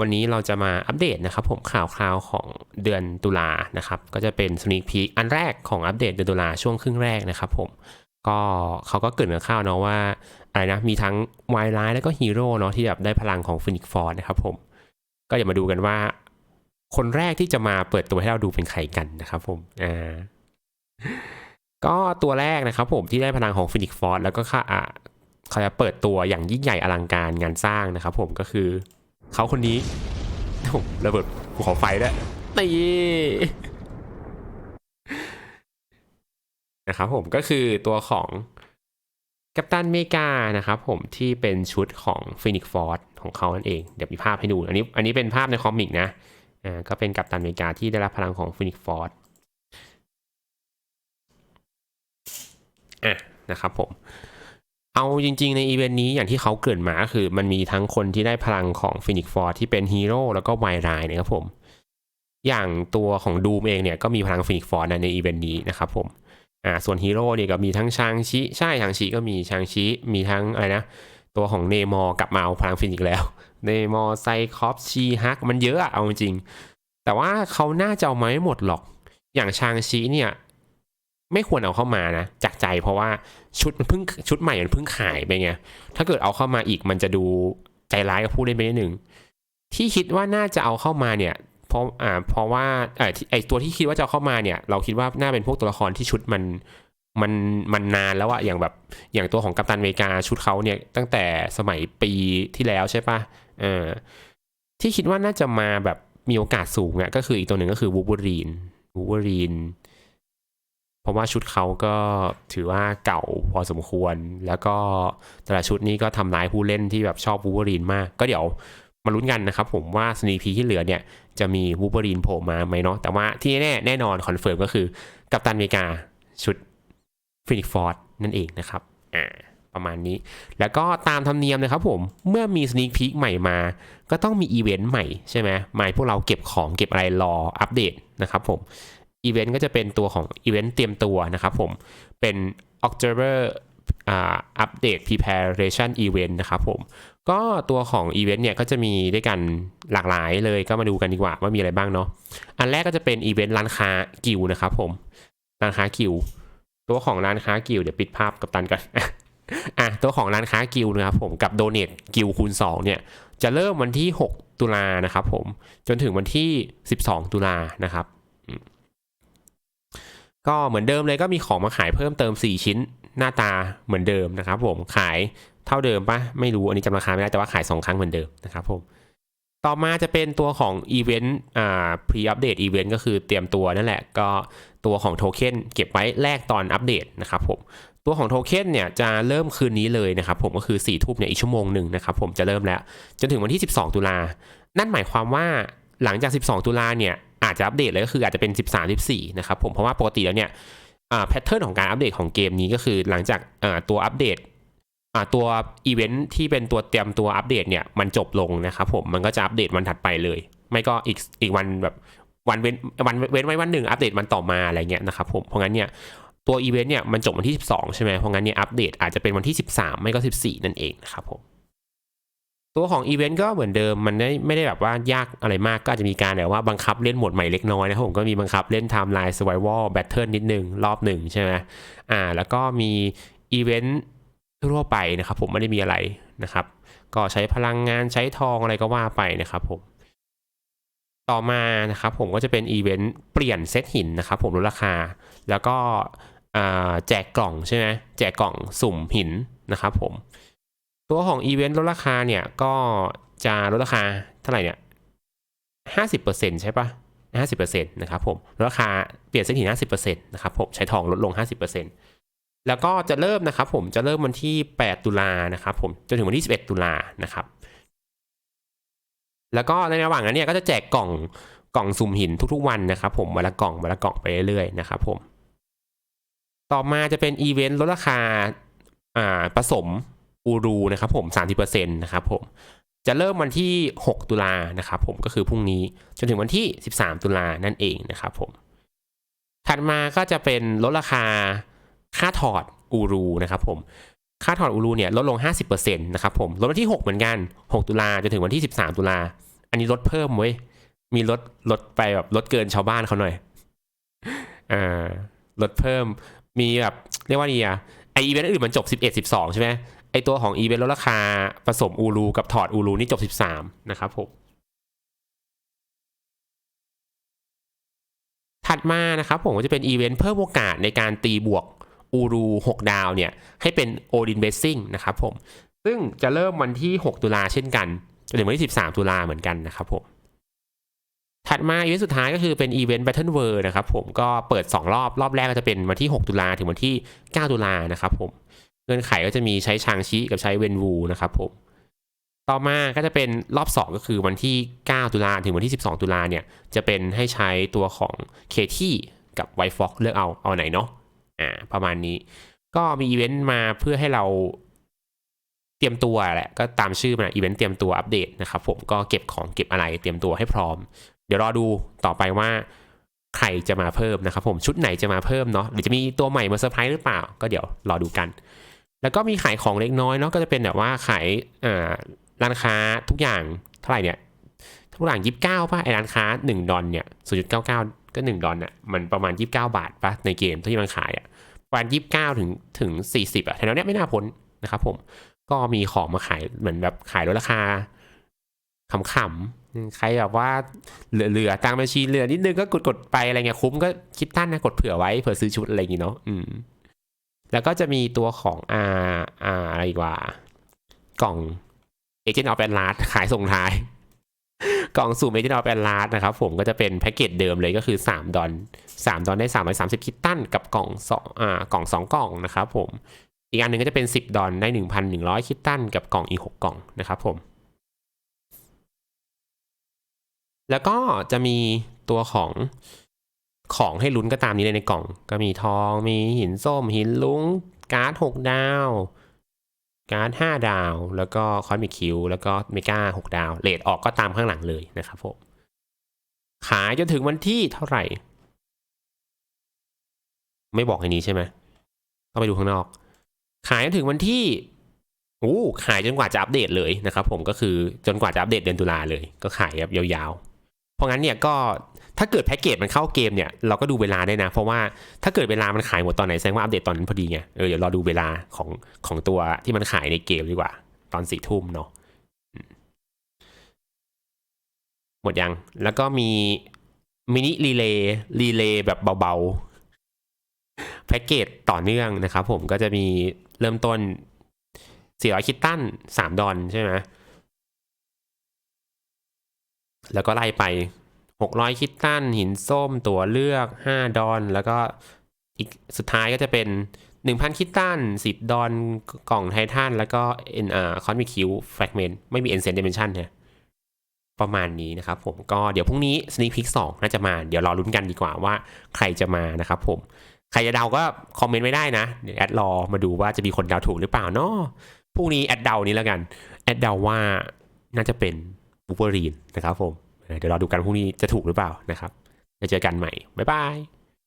วันนี้เราจะมาอัปเดตนะครับผมข่าวคราวของเดือนตุลานะครับ ก็จะเป็น sneak peek อันแรกของอัปเดตเดือนตุลาช่วงครึ่งแรกนะครับผมก็เขาก็เกิดกับข้าวเนาะว่าอะไรนะมีทั้งวายร้ายแล้วก็ฮีโร่เนาะที่แบบได้พลังของฟินิกฟอร์นะครับผมก็เดี๋ยวมาดูกันว่า คนแรกที่จะมาเปิดตัวให้เราดูเป็นใครกันนะครับผมอ่าก็ตัวแรกนะครับผมที่ได้พลังของฟินิกฟอร์แล้วก็ค่าเขาจะเปิดตัวอย่างยิ่งใหญ่อลังการงานสร้างนะครับผมก็คือ เขาคนนี้โอ้โหระเบิดภูเขาไฟด้วยตีนะครับผมก็คือตัวของกัปตันเมกานะครับผมที่เป็นชุดของฟินิกฟอร์ดของเขานั่นเอง เดี๋ยวมีภาพให้ดูอันนี้อันนี้เป็นภาพในคอมิกนะอ่าก็เป็นกัปตันเมกาที่ได้รับพลังของฟินิกฟอร์ดอะนะครับผม เอาจริงๆ ในอีเวนต์นี้อย่างที่เขาเกริ่นมาก็คือมันมีทั้งคนที่ได้พลังของฟินิกฟอร์ที่เป็นฮีโร่แล้วก็ไวรายนะครับผม อย่างตัวของดูมเองเนี่ยก็มีพลังฟินิกฟอร์ในอีเวนต์นี้นะครับผมอ่าส่วนฮีโร่เนี่ยก็มีทั้งชางชิใช่ชางชิก็มีชางชิมีทั้งอะไรนะ ตัวของเนมอกลับมาเอาพลังฟินิกแล้วเนมอร์ไซคอปชีฮักมันเยอะอะเอาจริง แต่ว่าเขาน่าจะเอามาไม่หมดหรอก อย่างชางชิเนี่ย ไม่ควรเอาเข้ามานะจากใจเพราะว่าชุดมันเพิ่งชุดใหม่มันเพิ่งขายไปไงถ้าเกิดเอาเข้ามาอีกมันจะดูใจร้ายกับผู้เล่นไปนิดหนึ่งที่คิดว่าน่าจะเอาเข้ามาเนี่ยเพราะอ่าเพราะว่าเออไอตัวที่คิดว่าจะเอาเข้ามาเนี่ย เราคิดว่าน่าเป็นพวกตัวละครที่ชุดมันมันมันนานแล้วอะอย่างแบบอย่างตัวของกัปตันอเมริกาชุดเขาเนี่ยตั้งแต่สมัยปีที่แล้วใช่ปะเออที่คิดว่าน่าจะมาแบบมีโอกาสสูงอะก็คืออีกตัวหนึ่งก็คือวูบูรีนวูบูรีน เพราะว่าชุดเขาก็ถือว่าเก่าพอสมควร แล้วก็แต่ละชุดนี้ก็ทำร้ายผู้เล่นที่แบบชอบวูเวอรีนมาก ก็เดี๋ยวมาลุ้นกันนะครับผมว่าสนีพีที่เหลือเนี่ยจะมีวูเวอรีนโผล่มาไหมเนาะแต่ว่าที่แน่แน่นอนคอนเฟิร์มก็คือ กัปตันอเมริกาชุดฟินิกฟอร์ดนั่นเองนะครับอ่าประมาณนี้ แล้วก็ตามธรรมเนียมนะครับผมเมื่อมีสนีพี k ใหม่มา ก็ต้องมีอีเวนต์ใหม่ใช่ไหมหมายพวกเราเก็บของเก็บอะไรรออัปเดตนะครับผม อีเวนต์ก็จะเป็นตัวของอีเวนต์เตรียมตัวนะครับผม เป็น October อ่า Update Preparation Event นะครับผม ก็ตัวของอีเวนต์เนี่ยก็จะมีด้วยกันหลากหลายเลยก็มาดูกันดีกว่าว่ามีอะไรบ้างเนาะ อันแรกก็จะเป็นอีเวนต์ร้านค้ากิวนะครับผม ร้านค้ากิว ตัวของร้านค้ากิวเดี๋ยวปิดภาพกับตันกันอะตัวของร้านค้ากิวนะครับผมกับโดเน e กิวคูณ2เนี่ยจะเริ่มวันที่ 6 ตุลานะครับผมจนถึงวันที่ 12 ตุลานะครับ ก็เหมือนเดิมเลยก็มีของมาขายเพิ่มเติม 4 ชิ้น หน้าตาเหมือนเดิมนะครับผมขายเท่าเดิมปะไม่รู้อันนี้จำราคาไม่ได้แต่ว่าขาย 2 ครั้งเหมือนเดิมนะครับผมต่อมาจะเป็นตัวของอีเวนต์อ่าพรีอัปเดตอีเวนต์ก็คือเตรียมตัวนั่นแหละ ก็ตัวของโทเค็นเก็บไว้แลกตอนอัปเดตนะครับผมตัวของโทเค็นเนี่ยจะเริ่มคืนนี้เลยนะครับผมก็คือ4ี่ทุ่มเนี่ยอีกชั่วโมงหนึ่งนะครับผมจะเริ่มแล้ว จนถึงวันที่ 12 ตุลา นั่นหมายความว่าหลังจาก 12 ตุลาเนี่ย อาจจะอัปเดตเลยก็คืออาจจะเป็น 13 14นะครับผมเพราะว่าปกติแล้วเนี่ยแพทเทิร์นของการอัปเดตของเกมนี้ก็คือหลังจากตัวอัปเดตตัวอีเวนท์ที่เป็นตัวเตรียมตัวอัปเดตเนี่ยมันจบลงนะครับผมมันก็จะอัปเดตวันถัดไปเลย ไม่ก็อีกอีกวันแบบวันเว้นวันเว้นไว้วันหนึ่งอัปเดตวันต่อมาอะไรเงี้ยนะครับผมเพราะงั้นเนี่ยตัวอีเวนต์เนี่ยมันจบวันที่ 12 ใช่ไหมเพราะงั้นเนี่ยอัปเดตอาจจะเป็นวันที่ 13 ไม่ก็ 14 นั่นเองนะครับผม ตัวของอีเวนต์ก็เหมือนเดิมมันได้ไม่ได้แบบว่ายากอะไรมากก็อาจจะมีการแบบว่าบังคับเล่นโหมดใหม่เล็กน้อยนะผมก็มีบังคับเล่นไทม์ไลน์ Survival Battle นิดนึง รอบหนึ่งใช่ไหมอ่า แล้วก็มีอีเวนต์ทั่วไปนะครับผมไม่ได้มีอะไรนะครับ ก็ใช้พลังงานใช้ทองอะไรก็ว่าไปนะครับผมต่อมานะครับผมก็จะเป็นอีเวนต์เปลี่ยนเซตหินนะครับผมลดราคา แล้วก็แจกกล่องใช่ไหมแจกกล่องสุ่มหินนะครับผม ตัวของอีเวนต์ลดราคาเนี่ยก็จะลดราคาเท่าไหร่เนี่ยห้าสิบเปอร์เซ็นต์ใช่ปะห้าสิบเปอร์เซ็นต์นะครับผมลดราคาเปลี่ยนเส้นหินห้าสิบเปอร์เซ็นต์นะครับผมใช้ทองลดลงห้าสิบเปอร์เซ็นต์แล้วก็จะเริ่มนะครับผมจะเริ่มวันที่แปดตุลานะครับผมจนถึงวันที่สิบเอ็ดตุลานะครับ แล้วก็ในระหว่างนั้นเนี่ยก็จะแจกกล่องกล่องสุ่มหินทุกๆวันนะครับผมวันละกล่องวันละกล่องไปเรื่อยๆนะครับผม ต่อมาจะเป็นอีเวนต์ลดราคาอ่าผสม อูรูนะครับผม 30%นะครับผม จะเริ่มวันที่ 6 ตุลานะครับผมก็คือพรุ่งนี้จนถึงวันที่ 13 ตุลานั่นเองนะครับผม ถัดมาก็จะเป็นลดราคาค่าถอดอูรูนะครับผมค่าถอดอูรูเนี่ยลดลง 50%นะครับผมลดวันที่ 6 เหมือนกัน 6 ตุลาจนถึงวันที่ 13 ตุลา อันนี้ลดเพิ่มเว้ย มีลดลดไปแบบลดเกินชาวบ้านเขาหน่อยอ่าลดเพิ่มมีแบบเรียกว่านี่อะไออีเวนต์อื่นมันจบสิบเอ็ดสิบสองใช่ไหม อตัวของอีเวนต์ลดราคาผสมอูรูกับถอดอูรูนี่จบสิบสามนะครับผมถัดมานะครับผมก็จะเป็นอีเวนต์เพิ่มโอกาสในการตีบวกอูรู6 ดาวเนี่ย ให้เป็นโอดินเบสซิ่งนะครับผม ซึ่งจะเริ่มวันที่ 6 ตุลาเช่นกันจนถึงวันที่ 13 ตุลาเหมือนกันนะครับผมถัดมาอีเวนต์สุดท้ายก็คือเป็นอีเวนต์ Battle World นะครับผมก็เปิด 2 รอบ รอบแรกก็จะเป็นวันที่ 6 ตุลาถึงวันที่ 9 ตุลานะครับผม เงื่อนไขก็จะมีใช้ชางชิกับใช้เวนวูนะครับผมต่อมาก็จะเป็นรอบ 2 ก็คือวันที่ 9 ตุลาถึงวันที่ 12 ตุลาเนี่ย จะเป็นให้ใช้ตัวของเคที่กับไวฟ็อกเลือกเอา เอาไหนเนาะอ่าประมาณนี้ ก็มีอีเวนต์มาเพื่อให้เราเตรียมตัวแหละ ก็ตามชื่อมาอีเวนต์เตรียมตัวอัปเดตนะครับผมก็เก็บของเก็บอะไรเตรียมตัวให้พร้อม เดี๋ยวรอดูต่อไปว่าใครจะมาเพิ่มนะครับผมชุดไหนจะมาเพิ่มเนาะหรือจะมีตัวใหม่มาเซอร์ไพรส์หรือเปล่า ก็เดี๋ยวรอดูกัน แล้วก็มีขายของเล็กน้อยเนาะก็จะเป็นแบบว่าขายอ่าร้านค้าทุกอย่างเท่าไหร่เนี่ยทุกอย่างยี่สิบเก้าป่ะไอร้านค้าหนึ่งดอลเนี่ยศูนย์จุดเก้าเก้าก็หนึ่งดอน่ะมันประมาณยี่สิบเก้าบาทป่ะในเกมที่มันขายอะประมาณยี่สิบเก้าถึงถึงสี่สิบอะแถวเนี้ยไม่น่าพ้นนะครับผมก็มีของมาขายเหมือนแบบขายลดราคาขำๆใครแบบว่าเหลือๆตังบัญชีเหลือนิดนึงก็กดกดๆไปอะไรเงี้ยคุ้มก็คิดตั้นนะกดเผื่อไว้เผื่อซื้อชุดอะไรอย่างงี้เนาะอืม แล้วก็จะมีตัวของอ่าอ่าอะไรกว่า กล่อง Agent of a l a s ขายส่งท้าย กล่องสุ่ม Agent of a l a s นะครับผมก็จะเป็นแพ็กเกจเดิมเลยก็คือ 3 ดอล3ดอลได้ 330 คิตตันกับกล่องสองอ่ากล่อง 2 กล่องนะครับผม อีกอันหนึ่งก็จะเป็น 10 ดอลได้ 1,100 คิตตันกับกล่องอีก 6 กล่องนะครับผม แล้วก็จะมีตัวของ ของให้ลุ้นก็ตามนี้เลยในกล่อง ก็มีทองมีหินส้มหินลุงการ์ดหกดาว การ์ดห้าดาว แล้วก็คอนมิคิวแล้วก็เมกาหกดาวเลทออกก็ตามข้างหลังเลยนะครับผมขายจนถึงวันที่เท่าไหร่ ไม่บอกในนี้ใช่ไหมต้องไปดูข้างนอก ขายจนถึงวันที่โอ้ขายจนกว่าจะอัปเดตเลยนะครับผมก็คือจนกว่าจะอัปเดตเดือนตุลาเลย ก็ขายแบบยาวๆ เพราะงั้นเนี่ยก็ ถ้าเกิดแพ็กเกจมันเข้าเกมเนี่ยเราก็ดูเวลาได้นะ เพราะว่าถ้าเกิดเวลามันขายหมดตอนไหนแสดงว่าอัปเดตตอนนั้นพอดีไงเออเดี๋ยวรอดูเวลาของของตัวที่มันขายในเกมดีกว่า ตอนสี่ทุ่มเนาะหมดยัง แล้วก็มีมินิรีเลย์รีเลย์แบบเบาๆ แพ็กเกจต่อเนื่องนะครับผมก็จะมีเริ่มต้น 400 คิตตัน 3 ดอลใช่ไหมแล้วก็ไล่ไป 600 คิตตัน หินส้มตัวเลือก 5 ดอลแล้วก็อีกสุดท้ายก็จะเป็น 1,000 คิตตัน 10 ดอลกล่องไททัน แล้วก็เอ็นอ่าคอนมิคิวแฟกเมนไม่มีเอ็นเซนเดเมนชันเนี่ยประมาณนี้นะครับผมก็เดี๋ยวพรุ่งนี้ Sneak Peek 2น่าจะมา เดี๋ยวรอลุ้นกันดีกว่าว่าใครจะมานะครับผม ใครจะเดาก็คอมเมนต์ไว้ได้นะ เดี๋ยวแอดรอมาดูว่าจะมีคนเดาถูกหรือเปล่าเนาะพรุ่งนี้แอดเดานี้แล้วกัน แอดเดาว่าน่าจะเป็นบูเบอรีนนะครับผม เดี๋ยวเราดูกันพรุ่งนี้จะถูกหรือเปล่านะครับจะเจอกันใหม่ บ๊ายบาย